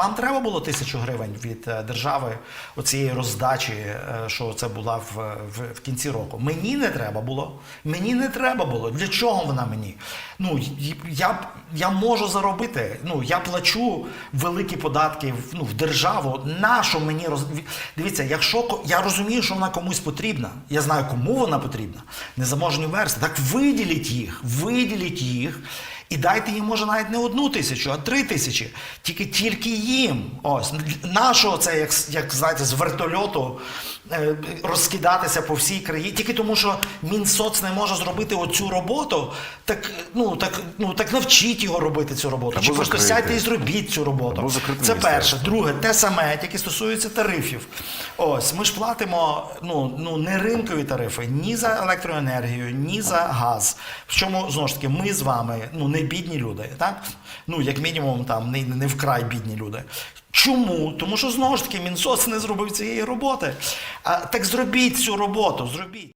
Вам треба було тисячу гривень від е, держави оцієї роздачі, е, що це була в, в, в кінці року. Мені не треба було. Мені не треба було. Для чого вона мені? Ну я, я можу заробити. Ну я плачу великі податки в- ну, в державу. Нащо мені роз... Дивіться, якщо я розумію, що вона комусь потрібна, я знаю, кому вона потрібна. Незаможні версти. Так виділіть їх, виділіть їх. І дайте їм, може, навіть не одну тисячу, а три тисячі. Тільки тільки їм. Ось нашого це, як, як знаєте, з вертольоту е, розкидатися по всій країні. Тільки тому, що Мінсоц не може зробити оцю роботу, так ну так ну так навчіть його робити цю роботу. Або Чи просто сядьте і зробіть цю роботу. Закрити Це перше. Друге, те саме, яке стосується тарифів. Ось ми ж платимо ну, ну не ринкові тарифи ні за електроенергію, ні за газ. Причому знову ж таки, ми з вами ну не бідні люди, так? Ну як мінімум, там не, не вкрай бідні люди. Чому? Тому що знову ж таки Мінсоц не зробив цієї роботи. А, так зробіть цю роботу, зробіть.